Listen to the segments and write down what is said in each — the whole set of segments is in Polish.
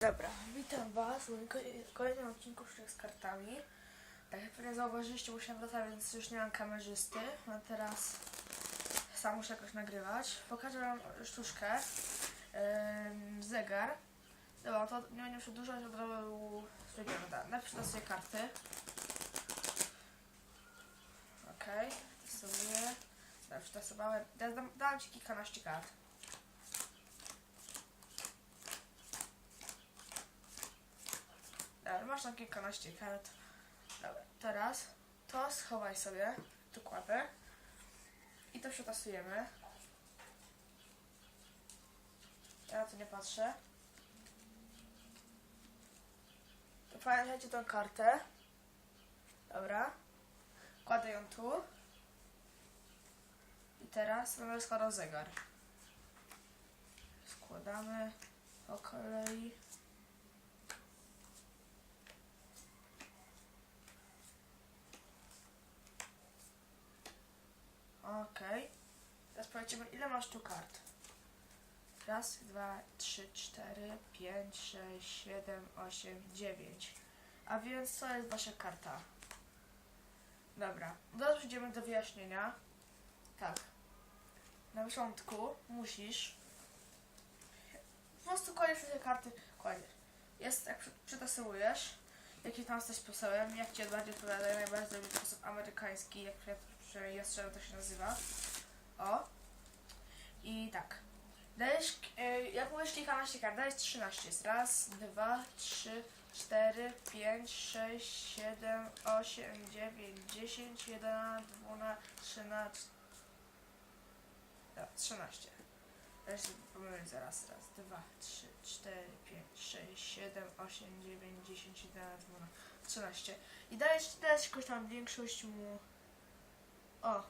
Dobra, witam Was w kolejnym odcinku z kartami. Tak jak pewnie zauważyliście, musiałem wracać, więc już nie mam kamerzysty. Mam teraz sam muszę jakoś nagrywać. Pokażę Wam sztuczkę. Ym, zegar. Dobra, to nie będę przedłużać, od razu wygląda. Najpierw dostaję karty. Okej, testuję. Dobra, przetestowałem. Dam Ci kilkanaście kart. Masz tam kilkanaście kart. Dobra, teraz to schowaj sobie, tu kładę. I to przetestujemy. Ja na to nie patrzę. Pamiętajcie tą kartę. Dobra. Kładę ją tu. I teraz będę składał zegar. Składamy po kolei. Okej. Teraz powiedzmy, ile masz tu kart? Raz, dwa, trzy, cztery, pięć, sześć, siedem, osiem, dziewięć. A więc co jest wasza karta? Dobra, teraz przejdziemy do wyjaśnienia. Tak. Na początku musisz po prostu kładziesz te karty, kładziesz. Jest, jak przetasowujesz, jaki tam jesteś sposobem, jak ci bardziej odpowiada, najbardziej lubię sposób amerykański, jak przy- przynajmniej ja strzelam, to się nazywa. O. I tak. Dajesz, y, jak mówisz kilkanaście kart, dajesz 13. Jest raz, dwa, trzy, cztery, pięć, sześć, siedem, osiem, dziewięć, dziesięć, jedenaście, dwanaście, trzynaście. Dobra, 13. Dajesz sobie pomylić zaraz. Raz, dwa, trzy, cztery, pięć, sześć, siedem, osiem, dziewięć, dziesięć, jedenaście, dwanaście, trzynaście. I dajesz, dajesz jakąś tam większość mu... O,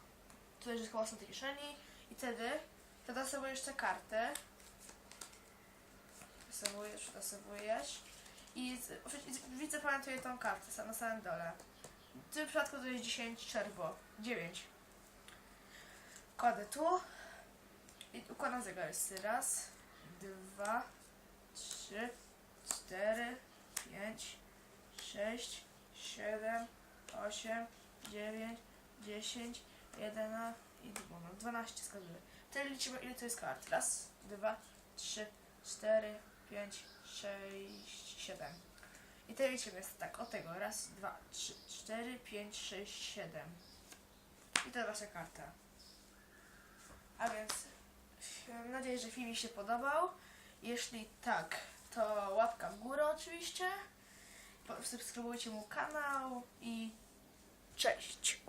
tutaj jest chyba są kieszeni. I wtedy Przetasowujesz tę kartę. Przetasowujesz, przetasowujesz. I i widzę pamiętuję tą kartę na samym dole. W tym przypadku to jest 10 czerwo. 9. Kładę tu. Układam zegar. Jest raz, dwa, trzy, cztery, pięć, sześć, siedem, osiem, dziewięć, dziesięć, jedenaście i dwa- no, 12 wskazuję. Wtedy liczymy ile to jest kart. Raz, dwa, trzy, cztery, pięć, sześć, siedem. I te liczymy jest tak, od tego. Raz, dwa, trzy, cztery, pięć, sześć, siedem. I to wasza karta. A więc mam nadzieję, że film mi się podobał. Jeśli tak, to łapka w górę oczywiście. Subskrybujcie mu kanał i cześć.